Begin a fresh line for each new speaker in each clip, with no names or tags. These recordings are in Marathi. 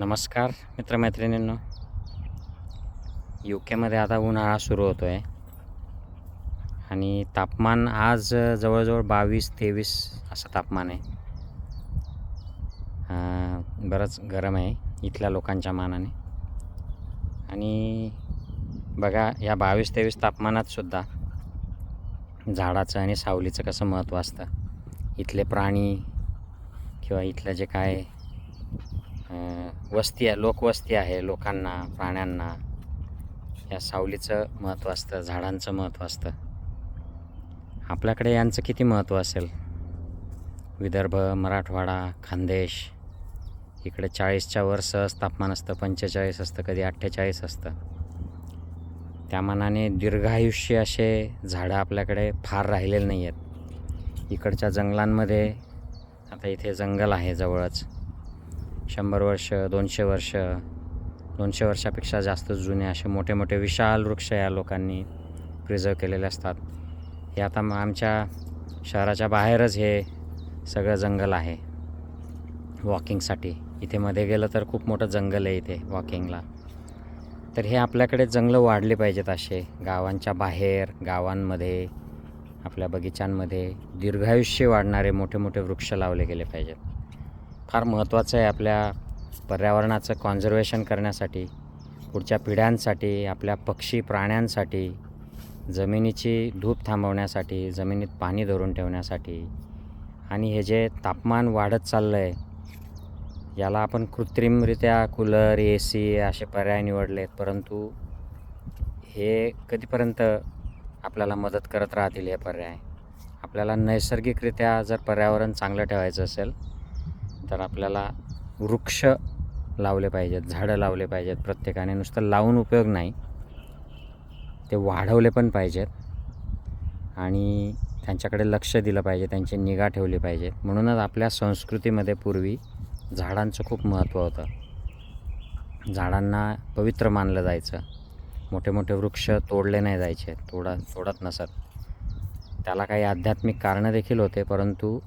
नमस्कार मित्रमैत्रिणींनो. यू केमध्ये आता उन्हाळा सुरू होतो आहे आणि तापमान आज जवळजवळ बावीस तेवीस असं तापमान आहे. बरंच गरम आहे इथल्या लोकांच्या मानाने. आणि बघा या बावीस तेवीस तापमानातसुद्धा झाडाचं आणि सावलीचं कसं महत्त्व असतं? इथले प्राणी किंवा इथलं जे काय वस्ती आहे लोकवस्ती आहे लोकांना प्राण्यांना. या सावलीचं महत्त्व असतं झाडांचं महत्त्व असतं. आपल्याकडे यांचं किती महत्त्व असेल? विदर्भ मराठवाडा खानदेश. इकडे चाळीसच्या वर सहज तापमान असतं पंचेचाळीस असतं कधी अठ्ठेचाळीस असतं. त्या मानाने दीर्घायुष्य असे झाडं आपल्याकडे फार राहिलेले नाही आहेत इकडच्या जंगलांमध्ये आता इथे जंगल आहे जवळच शंभर वर्ष दोनशे वर्ष दोनशे वर्षापेक्षा जास्त जुने असे मोठे मोठे विशाल वृक्ष या लोकांनी प्रिझर्व केलेले असतात. हे आता मग आमच्या शहराच्या बाहेरच हे सगळं जंगल आहे. वॉकिंगसाठी इथे मध्ये गेलं तर खूप मोठं जंगल आहे इथे वॉकिंगला तर हे आपल्याकडे जंगलं वाढले पाहिजेत असे. गावांच्या बाहेर गावांमध्ये आपल्या बगीचांमध्ये दीर्घायुष्य वाढणारे मोठे मोठे वृक्ष लावले गेले पाहिजेत. फार महत्त्वाचं आहे आपल्या पर्यावरणाचं कॉन्झर्वेशन करण्यासाठी पुढच्या पिढ्यांसाठी आपल्या पक्षी प्राण्यांसाठी जमिनीची धूप थांबवण्यासाठी जमिनीत पाणी धरून ठेवण्यासाठी. आणि हे जे तापमान वाढत चाललं आहे याला आपण कृत्रिमरित्या कूलर ए सी असे पर्याय निवडले आहेत परंतु हे कधीपर्यंत आपल्याला मदत करत राहतील हे पर्याय? आपल्याला नैसर्गिकरित्या जर पर्यावरण चांगलं ठेवायचं असेल तर आपल्याला वृक्ष लावले पाहिजेत झाडं लावले पाहिजेत प्रत्येकाने. नुसतं लावून उपयोग नाही ते वाढवले पण पाहिजेत आणि त्यांच्याकडे लक्ष दिलं पाहिजे त्यांची निगा ठेवली पाहिजे. म्हणूनच आपल्या संस्कृतीमध्ये पूर्वी झाडांचं खूप महत्त्व होतं. झाडांना पवित्र मानलं जायचं. मोठे मोठे वृक्ष तोडले नाही जायचे तोडा तोडत नसत. त्याला काही आध्यात्मिक कारणं देखील होते परंतु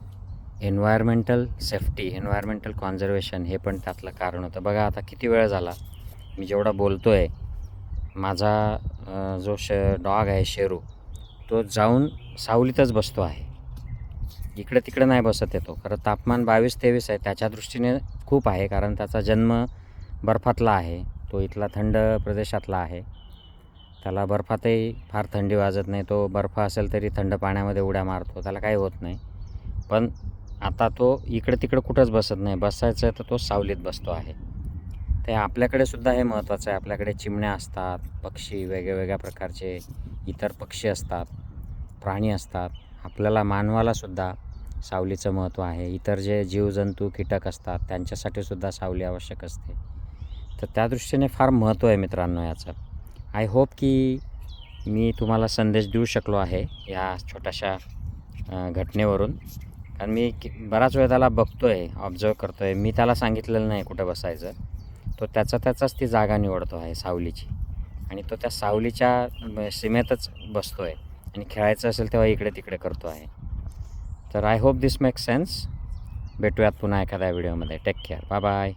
एन्व्हायरमेंटल सेफ्टी एन्व्हायरमेंटल कॉन्झर्वेशन हे पण त्यातलं कारण होतं. बघा आता किती वेळ झाला? मी जेवढा बोलतो आहे माझा जो श डॉग आहे शेरू तो जाऊन सावलीतच बसतो आहे. इकडे तिकडं नाही बसत येतो खरं तापमान बावीस तेवीस आहे. त्याच्या दृष्टीने खूप आहे कारण त्याचा जन्म बर्फातला आहे. तो इथला थंड प्रदेशातला आहे. त्याला बर्फातही फार थंडी वाजत नाही. तो बर्फ असेल तरी थंड पाण्यामध्ये उड्या मारतो. त्याला काही होत नाही. पण आता तो इकडं तिकडं कुठंच बसत नाही. बसायचं आहे तर तो सावलीत बसतो आहे. ते आपल्याकडे सुद्धा हे महत्त्वाचं आहे. आपल्याकडे चिमण्या असतात पक्षी वेगळ्या प्रकारचे इतर पक्षी असतात प्राणी असतात. आपल्याला मानवालासुद्धा सावलीचं महत्त्व आहे. इतर जे जीवजंतू कीटक असतात त्यांच्यासाठी सुद्धा सावली आवश्यक असते. तर त्या दृष्टीने फार महत्त्व आहे मित्रांनो याचं. आय होप की मी तुम्हाला संदेश देऊ शकलो आहे या छोट्याशा घटनेवरून. कारण मी बराच वेळ त्याला बघतो आहे ऑब्झर्व करतो आहे मी त्याला सांगितलेलं नाही कुठं बसायचं. तो त्याचा त्याचाच ती जागा निवडतो आहे सावलीची. आणि तो त्या सावलीच्या सीमेतच बसतो आहे आणि खेळायचं असेल तेव्हा इकडे तिकडे करतो आहे. तर I hope this make sense भेटूयात पुन्हा एखाद्या व्हिडिओमध्ये टेक केअर बाय बाय